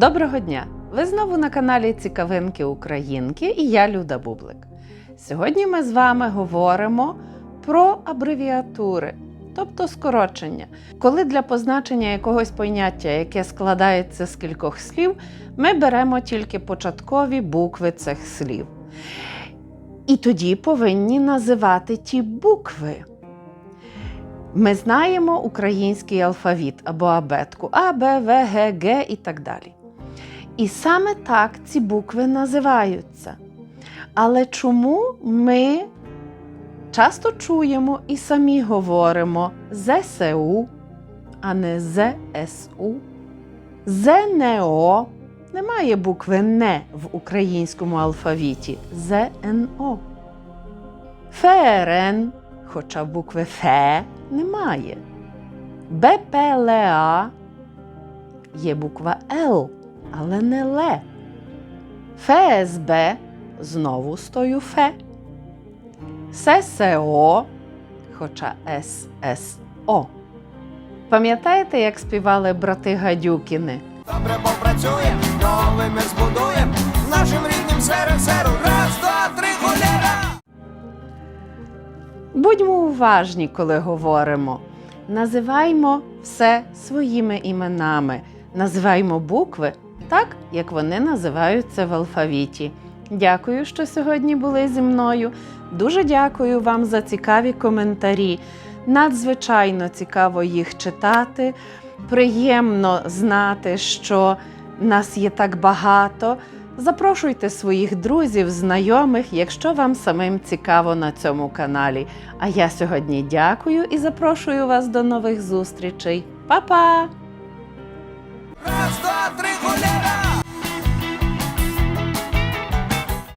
Доброго дня! Ви знову на каналі Цікавинки Українки і я Люда Бублик. Сьогодні ми з вами говоримо про абревіатури, тобто скорочення. Коли для позначення якогось поняття, яке складається з кількох слів, ми беремо тільки початкові букви цих слів. І тоді повинні називати ті букви. Ми знаємо український алфавіт або абетку А, Б, В, Г, Г і так далі. І саме так ці букви називаються. Але чому ми часто чуємо і самі говоримо ЗСУ, а не ЗСУ? ЗНО немає букви НЕ в українському алфавіті ЗНО. ФРН, хоча букви Ф немає. БПЛА є буква Л, але не Л. ФСБ знову стою Ф. ССО, хоча ССО. Пам'ятаєте, як співали брати Гадюкіни? Добре попрацюєм, новий мир збудуєм, нашим рідним СРСРу. Раз, два, три, холєра! Будьмо уважні, коли говоримо. Називаймо все своїми іменами. Називаймо букви так, як вони називаються в алфавіті. Дякую, що сьогодні були зі мною. Дуже дякую вам за цікаві коментарі. Надзвичайно цікаво їх читати. Приємно знати, що нас є так багато. Запрошуйте своїх друзів, знайомих, якщо вам самим цікаво на цьому каналі. А я сьогодні дякую і запрошую вас до нових зустрічей. Па-па!